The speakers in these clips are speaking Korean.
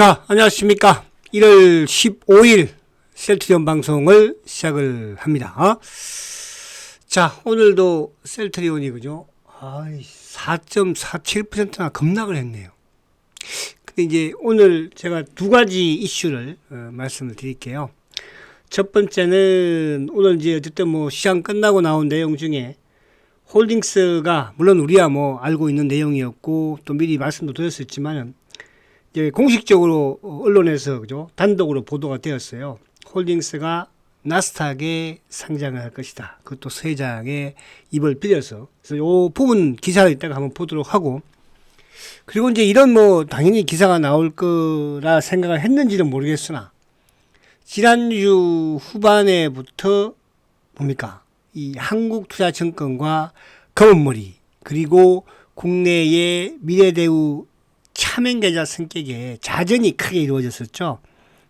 자, 안녕하십니까. 1월 15일 셀트리온 방송을 시작을 합니다. 어? 자, 오늘도 셀트리온이 그죠? 아이, 4.47%나 급락을 했네요. 근데 이제 오늘 제가 두 가지 이슈를 어, 말씀을 드릴게요. 첫 번째는 오늘 이제 어쨌든 뭐 시장 끝나고 나온 내용 중에 홀딩스가 물론 우리야 뭐 알고 있는 내용이었고 또 미리 말씀도 드렸었지만은 공식적으로 언론에서 그죠 단독으로 보도가 되었어요. 홀딩스가 나스닥에 상장을 할 것이다. 그것도 세 장의 입을 빌려서 그래서 요 부분 기사를 이따가 한번 보도록 하고 그리고 이제 이런 뭐 당연히 기사가 나올 거라 생각을 했는지는 모르겠으나 지난주 후반에부터 뭡니까 이 한국투자증권과 검은머리 그리고 국내의 미래대우 차명계좌 성격에 자전이 크게 이루어졌었죠.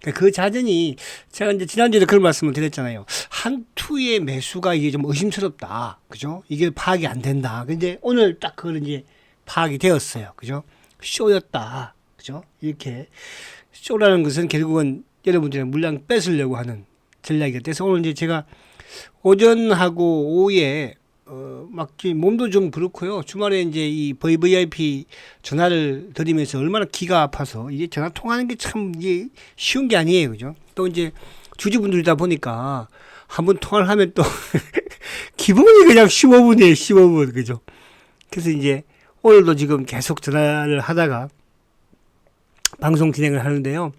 그러니까 그 자전이 제가 이제 지난주에도 그런 말씀을 드렸잖아요. 한 투의 매수가 이게 좀 의심스럽다. 그죠? 이게 파악이 안 된다. 근데 오늘 딱 그걸 이제 파악이 되었어요. 그죠? 쇼였다. 그죠? 이렇게 쇼라는 것은 결국은 여러분들의 물량 뺏으려고 하는 전략이 돼서 오늘 이제 제가 오전하고 오후에 어, 막 몸도 좀 그렇고요. 주말에 이제 이 VVIP 전화를 드리면서 얼마나 기가 아파서 이게 전화 통하는 게 참 이게 쉬운 게 아니에요. 그죠? 또 이제 주주분들이다 보니까 한 번 통화를 하면 또 기본이 그냥 15분이에요. 15분. 그죠? 그래서 이제 오늘도 지금 계속 전화를 하다가 방송 진행을 하는데요.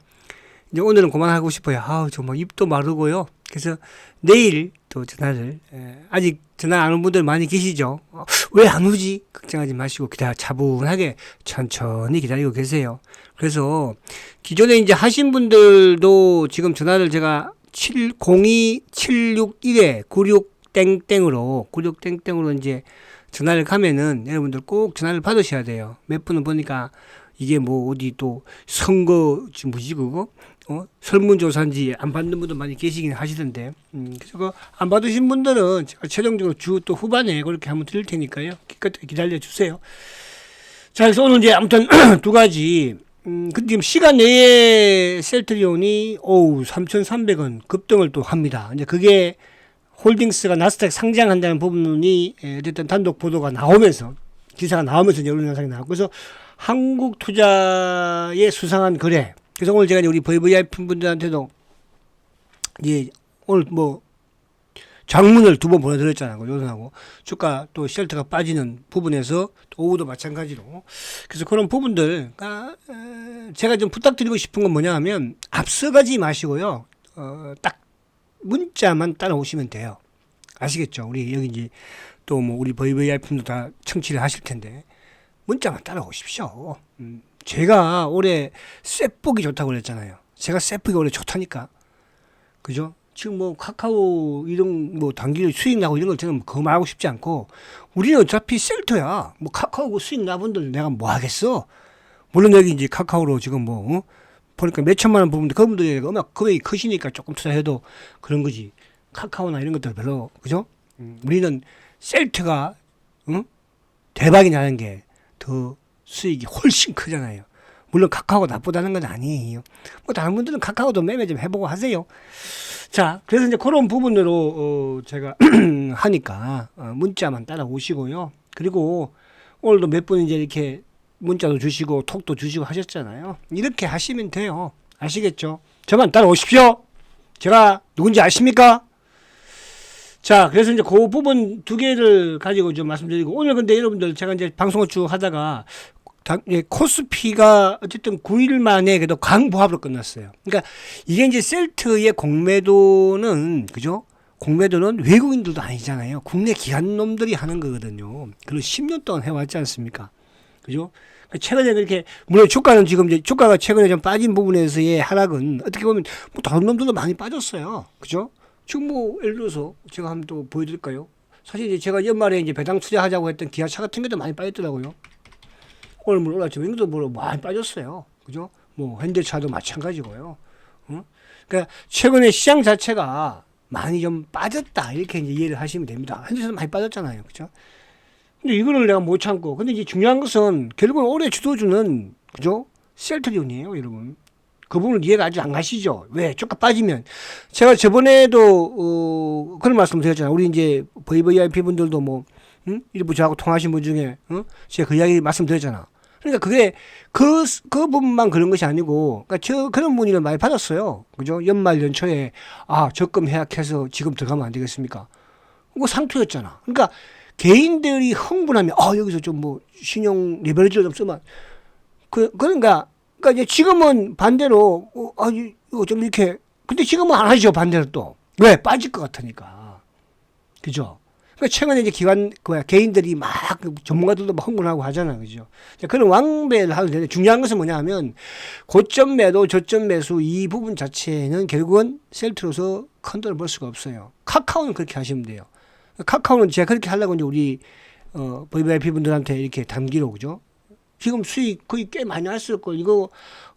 이제 오늘은 그만하고 싶어요. 아우, 정말 입도 마르고요. 그래서 내일 또 전화를, 에, 아직 전화 안 온 분들 많이 계시죠? 어, 왜안 오지? 걱정하지 마시고 기다려, 차분하게 천천히 기다리고 계세요. 그래서 기존에 이제 하신 분들도 지금 전화를 제가 702-761에 96 땡땡으로, 96 땡땡으로 이제 전화를 가면은 여러분들 꼭 전화를 받으셔야 돼요. 몇 분은 보니까 이게 뭐 어디 또 선거 지금 뭐지 그거 어? 설문조사인지 안 받는 분도 많이 계시긴 하시던데. 음 그래서 그안 받으신 분들은 제가 최종적으로 주 또 후반에 그렇게 한번 드릴 테니까요. 끝까지 기다려 주세요. 자 그래서 오늘 이제 아무튼 두 가지. 음 근데 지금 시간 내에 셀트리온이 오우 3,300원 급등을 또 합니다. 이제 그게 홀딩스가 나스닥 상장한다는 부분이 에, 어쨌든 단독 보도가 나오면서 기사가 나오면서 이제 언론 영상이 나왔고. 그래서 한국 투자의 수상한 거래. 그래서 오늘 제가 우리 VVIP 분들한테도 이제 오늘 뭐 장문을 두 번 보내드렸잖아요. 요선하고 주가 또 쉘터가 빠지는 부분에서 또 오후도 마찬가지로 그래서 그런 부분들 아, 에, 제가 좀 부탁드리고 싶은 건 뭐냐 하면 앞서가지 마시고요. 어, 딱 문자만 따라오시면 돼요. 아시겠죠? 우리 여기 이제 또 뭐 우리 VVIP도 다 청취를 하실 텐데 문자만 따라오십시오. 음, 제가 올해 쇠복이 좋다고 그랬잖아요. 제가 쇠복이 올해 좋다니까. 그죠? 지금 뭐 카카오 이런 뭐 단기 수익 나고 이런 걸 저는 그거 말하고 싶지 않고 우리는 어차피 셀터야. 뭐 카카오 수익 나분들 내가 뭐 하겠어. 물론 여기 이제 카카오로 지금 뭐 어? 보니까 몇 천만 원 부분데 그분들이 음악 금액이 크시니까 조금 투자해도 그런 거지. 카카오나 이런 것들 별로 그죠? 음, 우리는 셀트가 응? 대박이 나는 게 더 수익이 훨씬 크잖아요. 물론 카카오가 나쁘다는 건 아니에요. 뭐 다른 분들은 카카오도 매매 좀 해보고 하세요. 자, 그래서 이제 그런 부분으로 어 제가 하니까 어 문자만 따라오시고요. 그리고 오늘도 몇 분 이제 이렇게 문자도 주시고 톡도 주시고 하셨잖아요. 이렇게 하시면 돼요. 아시겠죠? 저만 따라오십시오. 제가 누군지 아십니까? 자, 그래서 이제 그 부분 두 개를 가지고 좀 말씀드리고 오늘 근데 여러분들 제가 이제 방송을 쭉 하다가 당, 예, 코스피가 어쨌든 9일 만에 그래도 강보합으로 끝났어요. 그러니까 이게 이제 셀트의 공매도는 그죠? 공매도는 외국인들도 아니잖아요. 국내 기관 놈들이 하는 거거든요. 그리고 10년 동안 해왔지 않습니까? 그죠? 최근에 그렇게 물론 주가는 지금 이제 주가가 최근에 좀 빠진 부분에서의 하락은 어떻게 보면 뭐 다른 놈들도 많이 빠졌어요. 그죠? 지금 뭐 예를 들어서 제가 한번 또 보여드릴까요? 사실 이제 제가 연말에 이제 배당 투자하자고 했던 기아차 같은 게도 많이 빠졌더라고요. 오늘 물 올랐지만 뭐 많이 빠졌어요. 그죠? 뭐 현대차도 마찬가지고요. 어? 그러니까 최근에 시장 자체가 많이 좀 빠졌다 이렇게 이제 이해를 하시면 됩니다. 현대차도 많이 빠졌잖아요. 그죠? 근데 이거를 내가 못 참고 근데 이제 중요한 것은 결국은 올해 주도주는 그죠? 셀트리온이에요, 여러분. 그 부분을 이해가 아직 안 가시죠? 왜? 주가 빠지면. 제가 저번에도, 어, 그런 말씀 드렸잖아요. 우리 이제 VVIP 분들도 뭐, 응? 일부 저하고 통하신 분 중에, 어? 제가 그 이야기 말씀드렸잖아. 그러니까 그게 그, 그 부분만 그런 것이 아니고, 그러니까 저, 그런 문의를 많이 받았어요. 그죠? 연말 연초에, 아, 적금 해약해서 지금 들어가면 안 되겠습니까? 그거 상투였잖아. 그러니까 개인들이 흥분하면, 아, 여기서 좀 뭐, 신용 레벨리지 좀 쓰면, 그, 그러니까, 그러니까 이제 지금은 반대로, 어, 아, 이거 좀 이렇게, 근데 지금은 안 하죠, 반대로 또. 왜? 빠질 것 같으니까. 그죠? 그러니까 최근에 이제 기관, 그 뭐야, 개인들이 막, 그 전문가들도 막 흥분하고 하잖아요. 그죠? 자, 그런 왕배를 하도 되는데 중요한 것은 뭐냐 하면, 고점 매도, 저점 매수 이 부분 자체는 결국은 셀트로서 큰 돈을 벌 수가 없어요. 카카오는 그렇게 하시면 돼요. 카카오는 제가 그렇게 하려고 이제 우리, 어, VVIP 분들한테 이렇게 담기로, 그죠? 지금 수익 거의 꽤 많이 했을 걸. 이거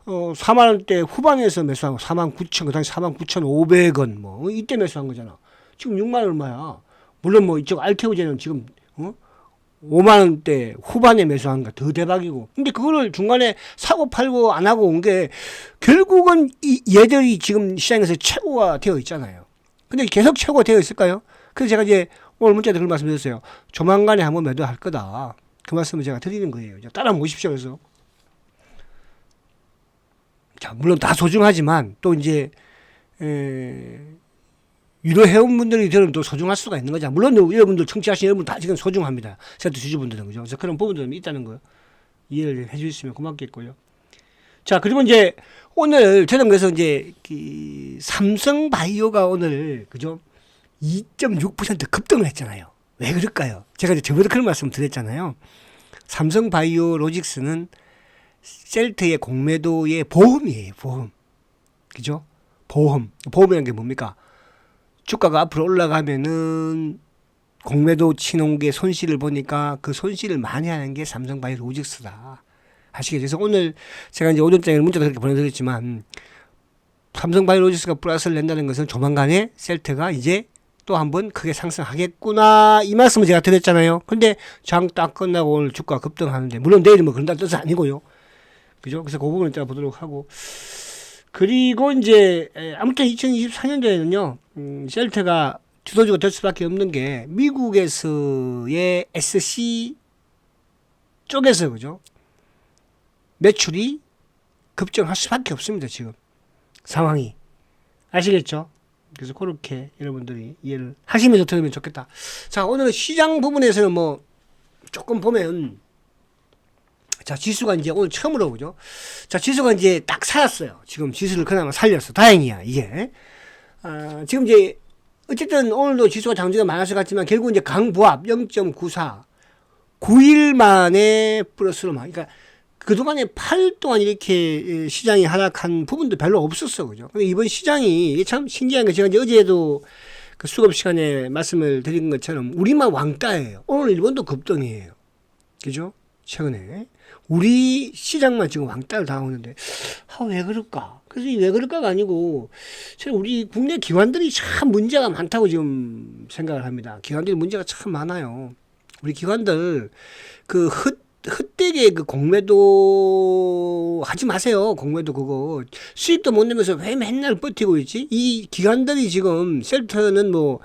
어 4만 원대 후반에서 매수한 거 4만 9천, 그 당시 4만 9천 500원 뭐 이때 매수한 거잖아. 지금 6만 얼마야? 물론 뭐 이쪽 알테오제는 지금 어 5만 원대 후반에 매수한 거 더 대박이고. 근데 그거를 중간에 사고 팔고 안 하고 온 게 결국은 이 얘들이 지금 시장에서 최고가 되어 있잖아요. 근데 계속 최고가 되어 있을까요? 그래서 제가 이제 오늘 문자에 그런 말씀 드렸어요. 조만간에 한번 매도할 거다. 그 말씀을 제가 드리는 거예요. 따라 모십시오. 그래서. 자, 물론 다 소중하지만 또 이제, 에, 유료 회원 분들이 저는 또 소중할 수가 있는 거죠. 물론 여러분들 청취하신 여러분 다 지금 소중합니다. 세트 주주분들은 그죠. 그래서 그런 부분들은 있다는 거 이해를 해 주시면 고맙겠고요. 자, 그리고 이제 오늘 저는 그래서 이제 그 삼성 바이오가 오늘 그죠? 2.6% 급등을 했잖아요. 왜 그럴까요? 제가 이제 저번에 그런 말씀 드렸잖아요. 삼성 바이오 로직스는 셀트의 공매도의 보험이에요, 보험. 그죠? 보험. 보험이라는 게 뭡니까? 주가가 앞으로 올라가면은 공매도 치놓은 게 손실을 보니까 그 손실을 많이 하는 게 삼성 바이오 로직스다. 아시겠죠? 그래서 오늘 제가 이제 오전장에 문자도 그렇게 보내드렸지만 삼성 바이오 로직스가 플러스를 낸다는 것은 조만간에 셀트가 이제 또 한 번 크게 상승하겠구나 이 말씀을 제가 드렸잖아요. 근데 장 딱 끝나고 오늘 주가 급등하는데 물론 내일은 뭐 그런다는 뜻은 아니고요. 그죠? 그래서 그 부분을 이따 보도록 하고 그리고 이제 에, 아무튼 2024년도에는요 음, 셀트가 주도주가 될 수밖에 없는 게 미국에서의 SC 쪽에서 그죠? 매출이 급증할 수밖에 없습니다 지금 상황이 아시겠죠? 그래서 그렇게 여러분들이 이해를 하시면서 들으면 좋겠다. 자, 오늘 시장 부분에서는 뭐 조금 보면 자, 지수가 이제 오늘 처음으로 그죠? 자, 지수가 이제 딱 살았어요. 지금 지수를 그나마 살렸어. 다행이야, 이게. 아, 지금 이제 어쨌든 오늘도 지수가 장중에 마이너스 같지만 결국 이제 강부합 0.94 9일 만에 플러스로만 그러니까 그동안에 8일 동안 이렇게 시장이 하락한 부분도 별로 없었어. 그죠? 근데 이번 시장이 참 신기한 게 제가 이제 어제도 그 수업 시간에 말씀을 드린 것처럼 우리만 왕따예요. 오늘 일본도 급등이에요. 그죠? 최근에. 우리 시장만 지금 왕따를 당하는데, 아, 왜 그럴까? 그래서 이왜 그럴까가 아니고, 저는 우리 국내 기관들이 참 문제가 많다고 지금 생각을 합니다. 기관들이 문제가 참 많아요. 우리 기관들, 그 헛, 헛되게 그 공매도 하지 마세요. 공매도 그거 수입도 못 내면서 왜 맨날 버티고 있지? 이 기관들이 지금 셀터는 뭐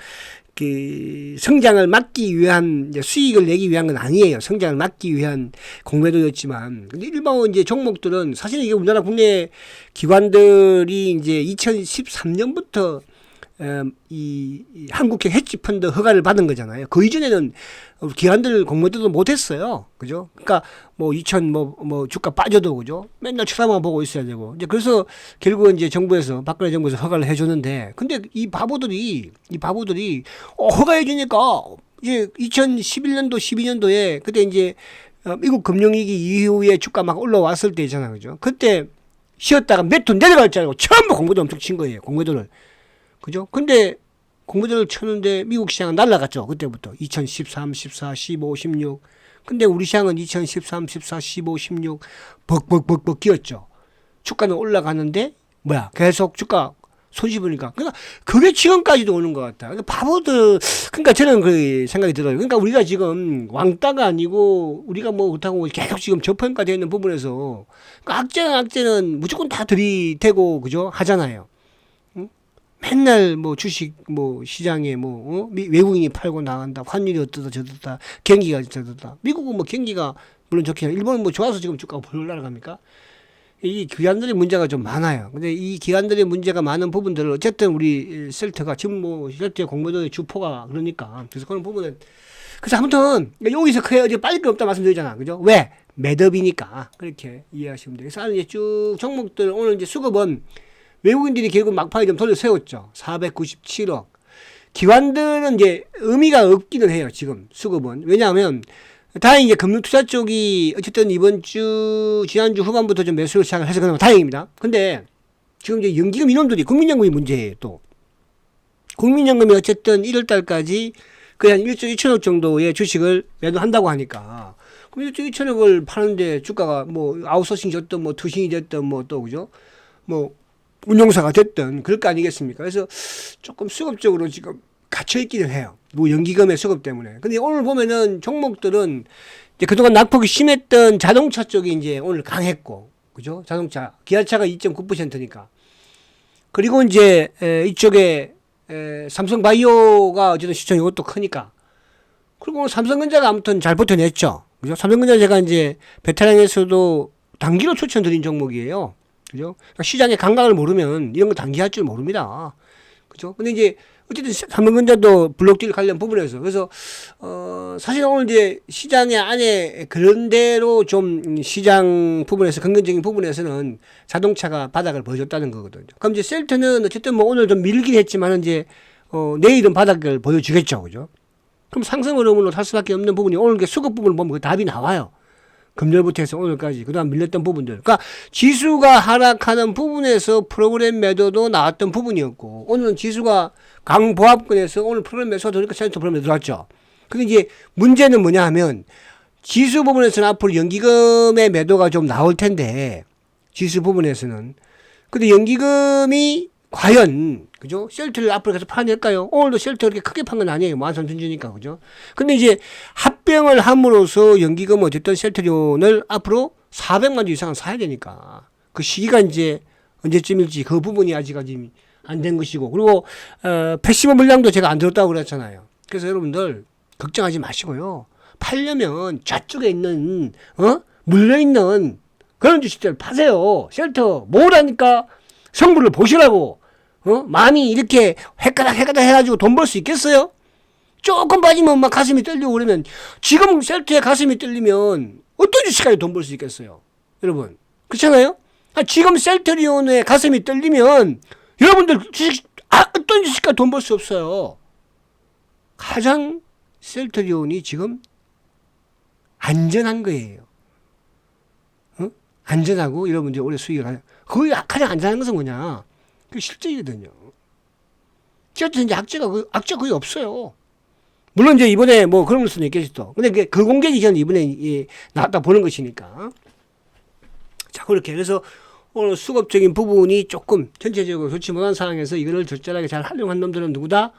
그 성장을 막기 위한 수익을 내기 위한 건 아니에요. 성장을 막기 위한 공매도였지만 근데 일반 이제 종목들은 사실 이게 우리나라 국내 기관들이 이제 2013년부터 음, 이, 이 한국형 헤지 펀드 허가를 받은 거잖아요. 그 이전에는 기관들 공모도도 못했어요. 그죠? 그러니까 뭐2000뭐뭐 주가 빠져도 그죠? 맨날 쳐다만 보고 있어야 되고 이제 그래서 결국은 이제 정부에서 박근혜 정부에서 허가를 해줬는데 근데 이 바보들이 이 바보들이 어, 허가해 주니까 이제 2011년도 12년도에 그때 이제 어, 미국 금융위기 이후에 주가 막 올라왔을 때 있잖아요. 그죠? 그때 쉬었다가 몇 톤 내려갈 줄 알고 전부 공모도 엄청 친 거예요. 공모도를. 그죠? 근데 공모전을 쳤는데 미국 시장은 날라갔죠. 그때부터. 2013, 14, 15, 16. 근데 우리 시장은 2013, 14, 15, 16 벅벅벅벅 끼었죠. 주가는 올라가는데 뭐야? 계속 주가 손실 보니까. 그러니까 그게 지금까지도 오는 것 같아. 그러니까 바보들, 그러니까 저는 그 생각이 들어요. 그러니까 우리가 지금 왕따가 아니고 우리가 뭐 그렇다고 계속 지금 저평가되어 있는 부분에서 그 악재는 악재는 무조건 다 들이대고, 그죠? 하잖아요. 응? 맨날 뭐 주식 뭐 시장에 뭐 어? 미- 외국인이 팔고 나간다 환율이 어떠다 저떠다 경기가 저떠다 미국은 뭐 경기가 물론 좋긴 해 일본은 뭐 좋아서 지금 주가가 벌 올라갑니까 이 기관들의 문제가 좀 많아요. 근데 이 기관들의 문제가 많은 부분들을 어쨌든 우리 셀트가 지금 뭐 셀트의 공모도의 주포가 그러니까 그래서 그런 부분은 그래서 아무튼 여기서 크게 어디 빠질 게 없다 말씀드리잖아. 그죠? 왜? 매듭이니까 그렇게 이해하시면 돼요. 그래서 이제 쭉 종목들 오늘 이제 수급은 외국인들이 결국 막판에 좀 돌려 세웠죠. 497억. 기관들은 이제 의미가 없기는 해요. 지금 수급은 왜냐하면 다행히 이제 금융투자 쪽이 어쨌든 이번 주 지난주 후반부터 좀 매수를 시작을 해서 그나마 다행입니다. 근데 지금 이제 연기금 인원들이 국민연금이 문제예요. 또 국민연금이 어쨌든 1월 달까지 거의 한 1조 2천억 정도의 주식을 매도한다고 하니까 그럼 1조 2천억을 파는데 주가가 뭐 아웃소싱이 됐든 뭐 투신이 됐든 뭐 또 그죠? 뭐 운용사가 됐든 그럴 거 아니겠습니까? 그래서 조금 수급적으로 지금 갇혀 있기는 해요. 뭐 연기금의 수급 때문에. 근데 오늘 보면은 종목들은 이제 그동안 낙폭이 심했던 자동차 쪽이 이제 오늘 강했고, 그죠? 자동차 기아차가 2.9%니까. 그리고 이제 에, 이쪽에 에, 삼성바이오가 어쨌든 시총이 이것도 크니까. 그리고 삼성전자가 아무튼 잘 버텨냈죠. 그죠? 삼성전자 제가 이제 베테랑에서도 단기로 추천드린 종목이에요. 그죠? 그러니까 시장의 감각을 모르면 이런 거 단기할 줄 모릅니다. 그죠? 근데 이제 어쨌든 삼성전자도 블록딜 관련 부분에서 그래서 어 사실 오늘 이제 시장의 안에 그런 대로 좀 시장 부분에서 긍정적인 부분에서는 자동차가 바닥을 보여줬다는 거거든요. 그럼 이제 셀트는 어쨌든 뭐 오늘 좀 밀긴 했지만 이제 어 내일은 바닥을 보여주겠죠, 그죠? 그럼 상승 흐름으로 탈 수밖에 없는 부분이 오늘 그 수급 부분을 보면 그 답이 나와요. 금요일부터 해서 오늘까지 그다음 밀렸던 부분들. 그러니까 지수가 하락하는 부분에서 프로그램 매도도 나왔던 부분이었고 오늘은 지수가 강보합권에서 오늘 프로그램 매수가 되니까 센터 프로그램 들어왔죠. 근데 이제 문제는 뭐냐 하면 지수 부분에서는 앞으로 연기금의 매도가 좀 나올 텐데 지수 부분에서는 근데 연기금이 과연 그죠? 셀트를 앞으로 계속 파낼까요? 오늘도 셀트 그렇게 크게 판 건 아니에요. 만선 준주니까 그죠? 근데 이제 합병을 함으로써 연기금 어쨌든 셀트리온을 앞으로 400만 주 이상은 사야 되니까 그 시기가 이제 언제쯤일지 그 부분이 아직까지 안 된 것이고 그리고 어, 패시브 물량도 제가 안 들었다고 그랬잖아요. 그래서 여러분들 걱정하지 마시고요. 팔려면 저쪽에 있는 어 물려 있는 그런 주식들 파세요. 셀터 뭐라니까 성분을 보시라고. 어? 마음이 이렇게 헷가닥 헷가닥 해가지고 돈 벌 수 있겠어요? 조금 빠지면 막 가슴이 떨리고 그러면 지금 셀트에 가슴이 떨리면 어떤 주식까지 돈 벌 수 있겠어요? 여러분. 그렇잖아요? 아, 지금 셀트리온에 가슴이 떨리면 여러분들 주식, 아, 어떤 주식까지 돈 벌 수 없어요. 가장 셀트리온이 지금 안전한 거예요. 어? 안전하고 여러분들이 올해 수익을 거의 가장 안전한 것은 뭐냐? 그 실적이거든요. 실제 이제 악재가 악재 거의 없어요. 물론 이제 이번에 뭐 그런 걸 수는 있겠죠. 근데 그게 그 공개 기전 이번에 이 나왔다 보는 것이니까. 자 그렇게 그래서 오늘 수급적인 부분이 조금 전체적으로 좋지 못한 상황에서 이거를 적절하게 잘 활용한 놈들은 누구다?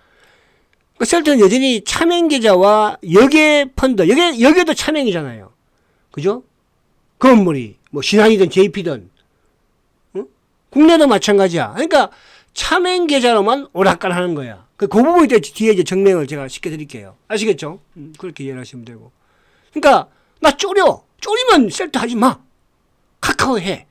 그 셀트는 여전히 차명 계좌와 역의 펀드, 역의, 역에도 차명이잖아요. 그죠? 건물이, 뭐, 신한이든 JP든, 응? 국내도 마찬가지야. 그러니까, 차명 계좌로만 오락가락 하는 거야. 그, 그 부분에 뒤에 이제 정명을 제가 시켜드릴게요. 아시겠죠? 음, 그렇게 이해를 하시면 되고. 그러니까, 나 쪼려. 쪼리면 셀트 하지 마. 카카오 해.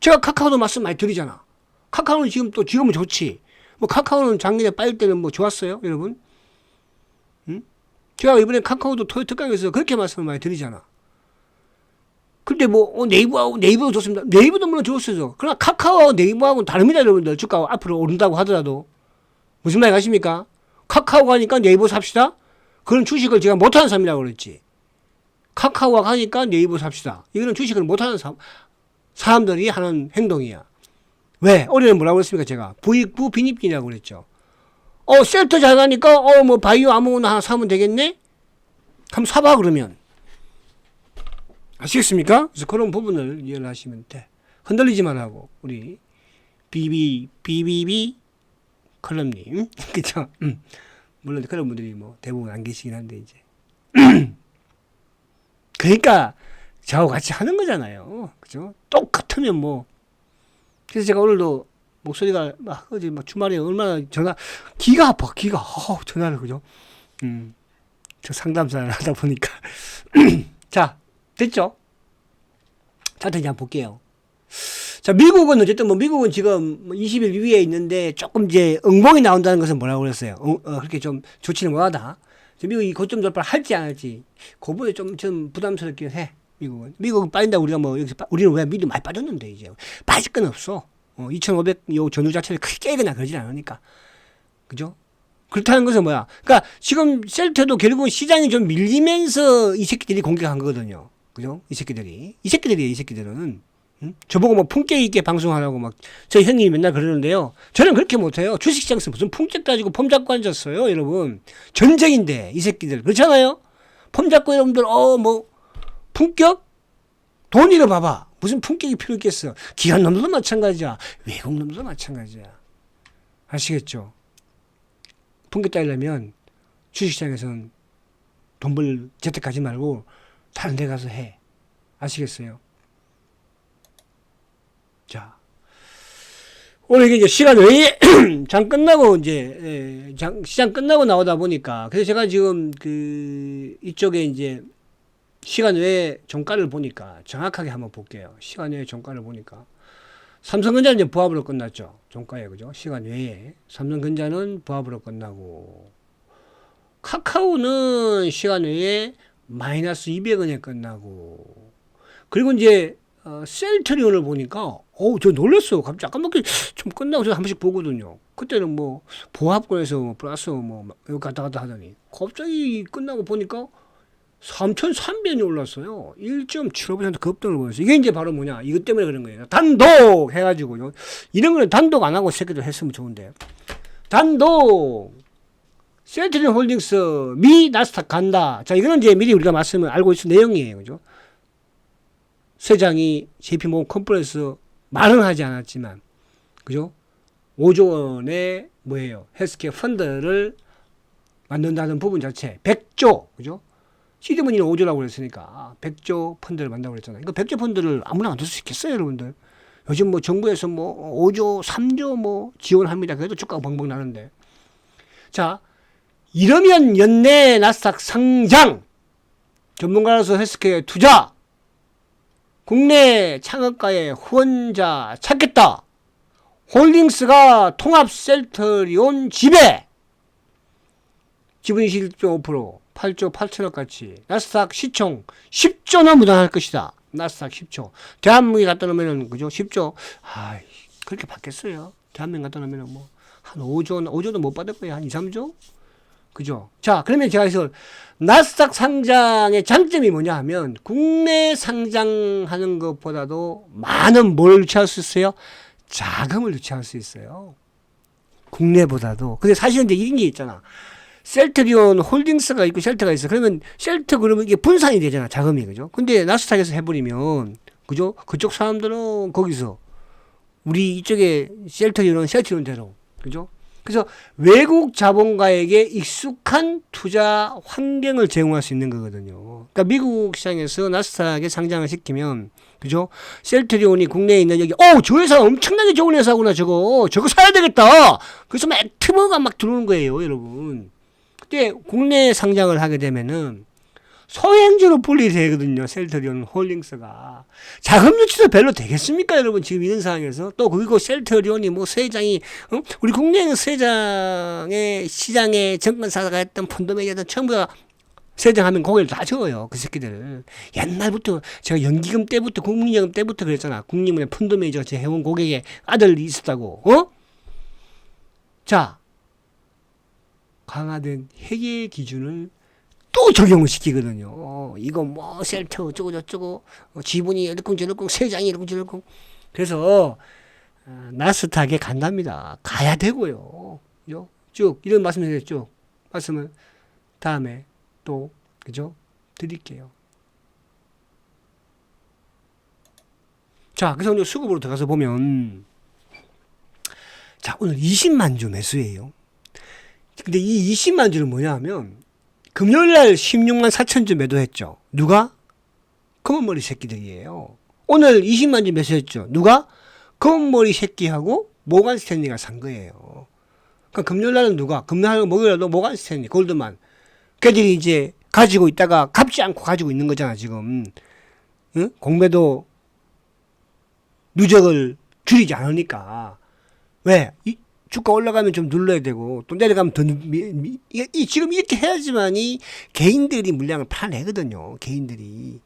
제가 카카오도 말씀 많이 드리잖아. 카카오는 지금 또, 지금은 좋지. 뭐, 카카오는 작년에 빠질 때는 뭐 좋았어요, 여러분? 제가 이번에 카카오도 토요 특강에서 그렇게 말씀을 많이 드리잖아. 근데 뭐 어, 네이버하고 네이버도 좋습니다. 네이버도 물론 좋았어요. 그러나 카카오하고 네이버하고는 다릅니다, 여러분들. 주가 앞으로 오른다고 하더라도 무슨 말 아십니까? 카카오가 하니까 네이버 삽시다. 그런 주식을 제가 못하는 사람이라고 그랬지. 카카오가 하니까 네이버 삽시다. 이거는 주식을 못하는 사, 사람들이 하는 행동이야. 왜? 올해는 뭐라고 그랬습니까, 제가? 부익부 빈입진이라고 그랬죠. 어, 셀터 잘 가니까, 어, 뭐, 바이오 아무거나 하나 사면 되겠네? 그럼 사봐, 그러면. 아시겠습니까? 그래서 그런 부분을 이해를 하시면 돼. 흔들리지만 하고, 우리, 비비, 비비비, 클럽님. 그죠? 음. 물론 그런 분들이 뭐 대부분 안 계시긴 한데 이제. 그러니까 저하고 같이 하는 거잖아요. 그죠? 똑같으면 뭐. 그래서 제가 오늘도 목소리가 막 어제 막 주말에 얼마나 전화 기가 아파 기가 어, 전화를 그죠? 음. 저 상담사를 하다 보니까 자 됐죠? 자, 이제 한번 볼게요. 자, 미국은 어쨌든 뭐 미국은 지금 20일 위에 있는데 조금 이제 응봉이 나온다는 것은 뭐라고 그랬어요? 어, 어, 그렇게 좀 좋지는 못하다. 미국이 고점 돌파를 할지 안 할지 그부분에 좀, 좀 부담스럽긴 해. 미국은. 미국은 빠진다 우리가 뭐 여기서 빠, 우리는 왜 미리 많이 빠졌는데 이제 빠질 건 없어. 어, 2,500요 전후 자체를 크게 깨거나 그러진 않으니까. 그죠? 그렇다는 것은 뭐야? 그러니까 지금 셀트도 결국은 시장이 좀 밀리면서 이 새끼들이 공격한 거거든요. 그죠? 이 새끼들이. 이 새끼들이에요, 이 새끼들은. 응? 저보고 뭐 품격 있게 방송하라고 막, 저희 형님이 맨날 그러는데요. 저는 그렇게 못해요. 주식시장에서 무슨 품격 가지고 폼 잡고 앉았어요, 여러분. 전쟁인데, 이 새끼들. 그렇잖아요? 폼 잡고 여러분들, 어, 뭐, 품격? 돈 잃어봐봐. 무슨 품격이 필요 있겠어. 기관 놈들도 마찬가지야. 외국 놈들도 마찬가지야. 아시겠죠? 품격 따려면 주식시장에서는 돈 벌 재택하지 말고 다른 데 가서 해. 아시겠어요? 자. 오늘 이게 이제 시간 외에 장 끝나고 이제 예, 장, 시장 끝나고 나오다 보니까 그래서 제가 지금 그 이쪽에 이제 시간 외에 종가를 보니까 정확하게 한번 볼게요. 시간 외에 종가를 보니까 삼성전자는 이제 부합으로 끝났죠. 종가에 그죠? 시간 외에 삼성전자는 부합으로 끝나고 카카오는 시간 외에 마이너스 200원에 끝나고 그리고 이제 어, 셀트리온을 보니까 어우 저 놀랐어요. 갑자기 아까밖에 좀 끝나고 저한 번씩 보거든요. 그때는 뭐 보합권에서 뭐 플러스 뭐 여기 갔다 갔다 하더니 갑자기 끝나고 보니까 3,300원이 올랐어요. 1.75% 급등을 보였어요. 이게 이제 바로 뭐냐. 이것 때문에 그런 거예요. 단독 해가지고요. 이런 거는 단독 안 하고 새끼들 했으면 좋은데. 단독. 셀트리온 홀딩스 미 나스닥 간다. 자, 이거는 이제 미리 우리가 말씀을 알고 있을 내용이에요. 그죠? 세장이 JP모건 컨퍼런스 말은 하지 않았지만, 그죠? 5조 원의 뭐예요? 헬스케어 펀드를 만든다는 부분 자체, 100조, 그죠? 시드머니는 5조라고 그랬으니까 100조 펀드를 만다고 그랬잖아요. 그러니까 100조 펀드를 아무나 만들 수 있겠어요, 여러분들? 요즘 뭐 정부에서 뭐 5조, 3조 뭐 지원합니다. 그래도 주가가 벙벙 나는데. 자, 이러면 연내 나스닥 상장 전문가로서 헬스케어 투자 국내 창업가의 후원자 찾겠다. 홀딩스가 통합 셀트리온 지배 지분 21.5% 8조 8천억 같이 나스닥 시총 10조 나 무단할 것이다. 나스닥 10조. 대한민국에 갖다 놓으면은 그죠? 10조. 아, 그렇게 받겠어요. 대한민국 갖다 놓으면은 뭐 한 5조 5조도 못 받을 거예요. 한 2, 3조? 그죠? 자, 그러면 제가 그래서 나스닥 상장의 장점이 뭐냐 하면 국내 상장하는 것보다도 많은 뭘 유치할 수 있어요? 자금을 유치할 수 있어요. 국내보다도. 근데 사실은 이제 이런 게 있잖아. 셀트리온 홀딩스가 있고 셀트가 있어. 그러면 셀트 그러면 이게 분산이 되잖아. 자금이. 그죠? 근데 나스닥에서 해버리면, 그죠? 그쪽 사람들은 거기서 우리 이쪽에 셀트리온 셀트리온 대로. 그죠? 그래서 외국 자본가에게 익숙한 투자 환경을 제공할 수 있는 거거든요. 그러니까 미국 시장에서 나스닥에 상장을 시키면 그죠? 셀트리온이 국내에 있는 여기 어, 저 회사 엄청나게 좋은 회사구나 저거. 저거 사야 되겠다. 그래서 막 액티브가 막 들어오는 거예요, 여러분. 그때 국내 상장을 하게 되면은 소행주로 분리 되거든요. 셀트리온 홀딩스가. 자금 유치도 별로 되겠습니까, 여러분? 지금 이런 상황에서. 또 그리고 셀트리온이 뭐 세장이, 어? 우리 국내는 세장의 시장에 정권사가 했던 펀드 매니저들 전부 다 세장하면 고개를 다 저어요. 그 새끼들. 옛날부터 제가 연기금 때부터 국민연금 때부터 그랬잖아. 국민은행 펀드 매니저 제 해온 고객의 아들이 있었다고. 어? 자. 강화된 회계 기준을 또 적용을 시키거든요. 어, 이거 뭐 셀터 어쩌고 저쩌고 어, 지분이 이렇쿵 저렇쿵 세장이 이렇쿵 저렇쿵 그래서 어, 나스닥에 간답니다. 가야 되고요. 그죠? 쭉 이런 말씀을 쭉 말씀을 다음에 또 그죠? 드릴게요. 자, 그래서 이제 수급으로 들어가서 보면 자, 오늘 20만 주 매수예요. 근데 이 20만 주는 뭐냐 하면 금요일 날 16만 4천 주 매도했죠. 누가? 검은머리 새끼들이에요. 오늘 20만 주 매수했죠. 누가? 검은머리 새끼하고 모간 스탠리가 산 거예요. 그러니까 금요일 날은 누가? 금요일 날 목요일 날도 모간 스탠리, 골드만. 걔들이 이제 가지고 있다가 갚지 않고 가지고 있는 거잖아, 지금. 응? 공매도 누적을 줄이지 않으니까. 왜? 이 주가 올라가면 좀 눌러야 되고 또 내려가면 더 미, 미, 이, 이 지금 이렇게 해야지만이 개인들이 물량을 팔아내거든요. 개인들이.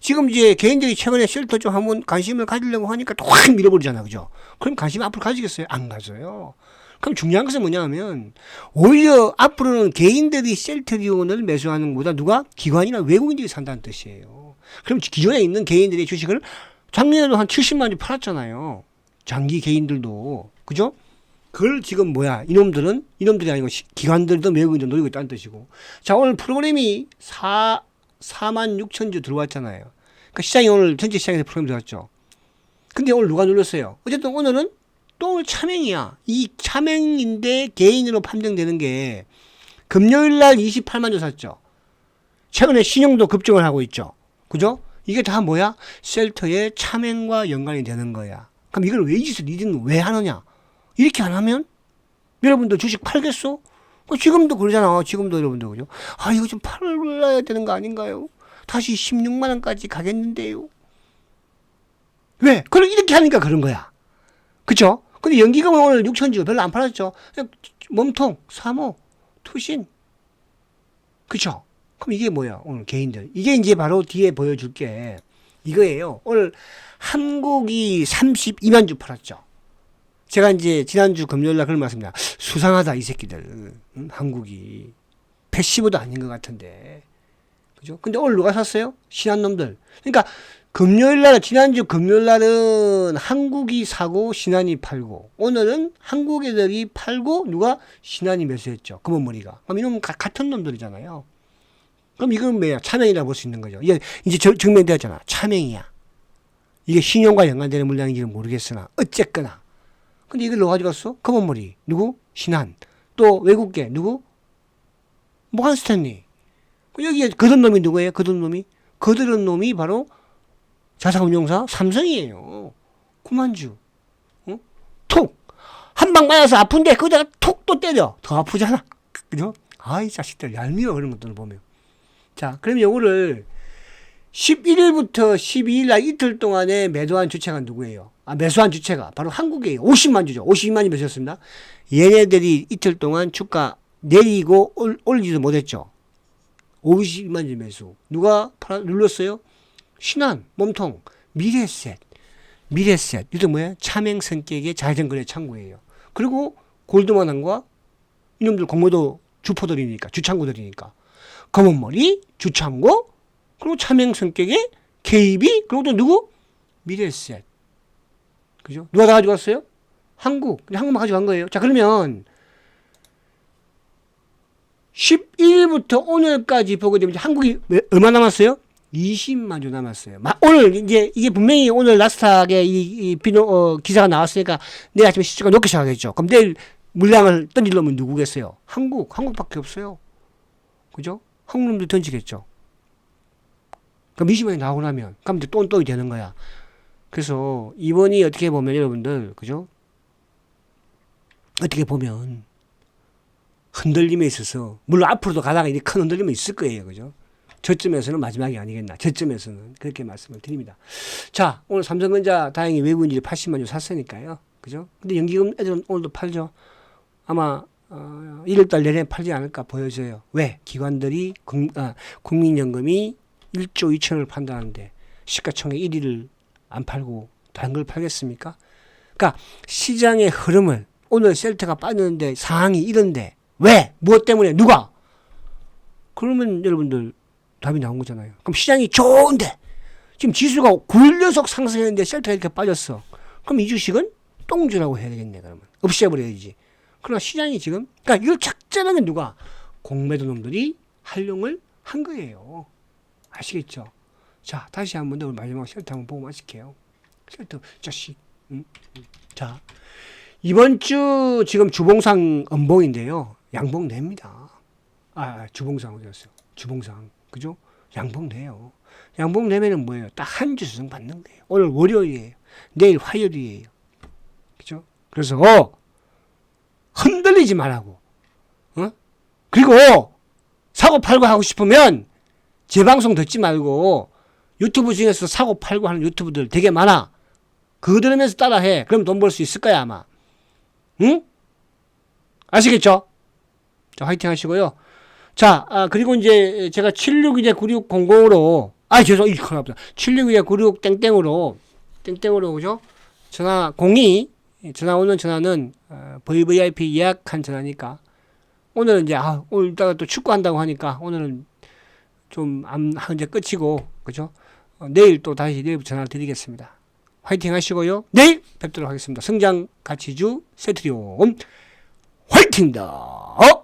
지금 이제 개인들이 최근에 쉘터 좀 한번 관심을 가지려고 하니까 또 확 밀어버리잖아. 그죠? 그럼 관심 앞으로 가지겠어요? 안 가져요. 그럼 중요한 것은 뭐냐 하면 오히려 앞으로는 개인들이 셀트리온을 매수하는 것보다 누가 기관이나 외국인들이 산다는 뜻이에요. 그럼 기존에 있는 개인들의 주식을 작년에도 한 70만 주 팔았잖아요. 장기 개인들도. 그죠? 그걸 지금 뭐야? 이놈들은 이놈들이 아니고 시- 기관들도 외국인도 노리고 있다는 뜻이고. 자 오늘 프로그램이 4 4만 6천 주 들어왔잖아요. 그러니까 시장이 오늘 전체 시장에서 프로그램 들어왔죠. 근데 오늘 누가 눌렀어요? 어쨌든 오늘은 또 오늘 차명이야. 이 차명인데 개인으로 판정되는 게 금요일 날 28만 주 샀죠. 최근에 신용도 급증을 하고 있죠. 그죠? 이게 다 뭐야? 셀터의 차명과 연관이 되는 거야. 그럼 이걸 왜 이 짓을 니들은 왜 하느냐 이렇게 안 하면 여러분들 주식 팔겠어? 어, 지금도 그러잖아. 지금도 여러분들 그죠? 아 이거 좀 팔아야 되는 거 아닌가요? 다시 16만 원까지 가겠는데요. 왜? 그럼 이렇게 하니까 그런 거야. 그쵸? 근데 연기금은 오늘 6천 주 별로 안 팔았죠. 몸통, 사모, 투신. 그쵸? 그럼 이게 뭐야? 오늘 개인들. 이게 이제 바로 뒤에 보여줄 게 이거예요. 오늘 한국이 32만 주 팔았죠. 제가 이제 지난주 금요일 날 그런 말씀입니다. 수상하다 이 새끼들. 응? 한국이 패시브도 아닌 것 같은데. 그죠? 근데 오늘 누가 샀어요? 신한 놈들. 그러니까 금요일 날 지난주 금요일 날은 한국이 사고 신한이 팔고 오늘은 한국 애들이 팔고 누가 신한이 매수했죠. 검은머리가. 그럼 이놈 가- 같은 놈들이잖아요. 그럼 이건 뭐야? 차명이라 볼 수 있는 거죠. 이제 저- 증명되었잖아. 차명이야. 이게 신용과 연관되는 물량인지는 모르겠으나 어쨌거나 근데 이걸 너 가져갔어? 검은머리. 누구? 신한. 또 외국계. 누구? 모한 스탠리. 그 여기에 거둔 놈이 누구예요? 거둔 놈이? 거두는 놈이 바로 자산운용사 삼성이에요. 구만주. 어? 톡! 한 방 맞아서 아픈데 거기다가 톡 또 때려. 더 아프잖아. 그죠? 아이 자식들 얄미워 그런 것들을 보면. 자, 그럼 요거를 11일부터 12일 날 이틀 동안에 매도한 주체가 누구예요? 아, 매수한 주체가 바로 한국이에요. 50만 주죠. 52만이 매수했습니다. 얘네들이 이틀 동안 주가 내리고 올, 올리지도 못했죠. 52만 주 매수. 누가 팔아, 눌렀어요? 신한, 몸통, 미래셋. 미래셋. 이게 뭐야? 차명 성격의 자전거래 창구예요. 그리고 골드만한과 이놈들 공모도 주포들이니까, 주창구들이니까. 검은머리, 주창구, 그리고 차명 성격의 KB, 그리고 또 누구? 미래셋. 그죠? 누가 다 가져갔어요? 한국. 한국만 가져간 거예요. 자, 그러면 11일부터 오늘까지 보게 되면 한국이 왜- 얼마 남았어요? 20만 주 남았어요. 마- 오늘 이제 이게 분명히 오늘 나스닥에 이, 이 비노 어, 기사가 나왔으니까 내일 아침에 시주가 높게 시작하겠죠. 그럼 내일 물량을 던지려면 누구겠어요? 한국, 한국밖에 없어요. 그죠? 한국 놈들 던지겠죠. 그럼 20만이 나오고 나면 그럼 이제 똔똔이 되는 거야. 그래서 이번이 어떻게 보면 여러분들 그죠? 어떻게 보면 흔들림에 있어서 물론 앞으로도 가다가 이제 큰 흔들림이 있을 거예요. 그죠? 저쯤에서는 마지막이 아니겠나. 저쯤에서는 그렇게 말씀을 드립니다. 자, 오늘 삼성전자 다행히 외국인들이 80만 주 샀으니까요. 그죠? 근데 연기금 애들은 오늘도 팔죠. 아마 어, 1월달 내내 팔지 않을까 보여져요. 왜? 기관들이 국, 아, 국민연금이 1조 2천을 판다는데 시가총액 1위를 안 팔고 다른 걸 팔겠습니까? 그러니까 시장의 흐름을 오늘 셀트가 빠졌는데 상황이 이런데 왜? 무엇 때문에? 누가? 그러면 여러분들 답이 나온 거잖아요. 그럼 시장이 좋은데 지금 지수가 9일 연속 상승했는데 셀트가 이렇게 빠졌어. 그럼 이 주식은 똥주라고 해야 되겠네 그러면 없애버려야지. 그러나 시장이 지금 그러니까 이걸 작전하게 누가 공매도 놈들이 활용을 한 거예요. 아시겠죠? 자 다시 한 번 더 마지막 셀트 한번 보고 마실게요. 셀트 자식. 음? 음. 자 이번 주 지금 주봉상 음봉인데요. 양봉 냅니다. 아, 주봉상 어디였어요? 주봉상. 그죠? 양봉 내요. 양봉 내면은 뭐예요? 딱 한 주 수승 받는 거예요. 오늘 월요일이에요. 내일 화요일이에요. 그죠? 그래서 어, 흔들리지 말라고. 어? 그리고 사고 팔고 하고 싶으면 제 방송 듣지 말고 유튜브 중에서 사고 팔고 하는 유튜브들 되게 많아. 그거 들으면서 따라해. 그럼 돈 벌 수 있을 거야, 아마. 응? 아시겠죠? 자, 화이팅 하시고요. 자, 아, 그리고 이제 제가 762-9600으로, 아, 죄송, 이 큰일 났다. 762-96 땡땡으로, 땡땡으로, 그죠? 전화 02, 전화 오는 전화는 어, VVIP 예약한 전화니까 오늘은 이제 아, 오늘 이따가 또 축구한다고 하니까 오늘은 좀안 이제 끝이고 그죠? 어, 내일 또 다시 내일 전화 드리겠습니다. 화이팅 하시고요. 내일 뵙도록 하겠습니다. 성장 가치주 세트리온 화이팅다.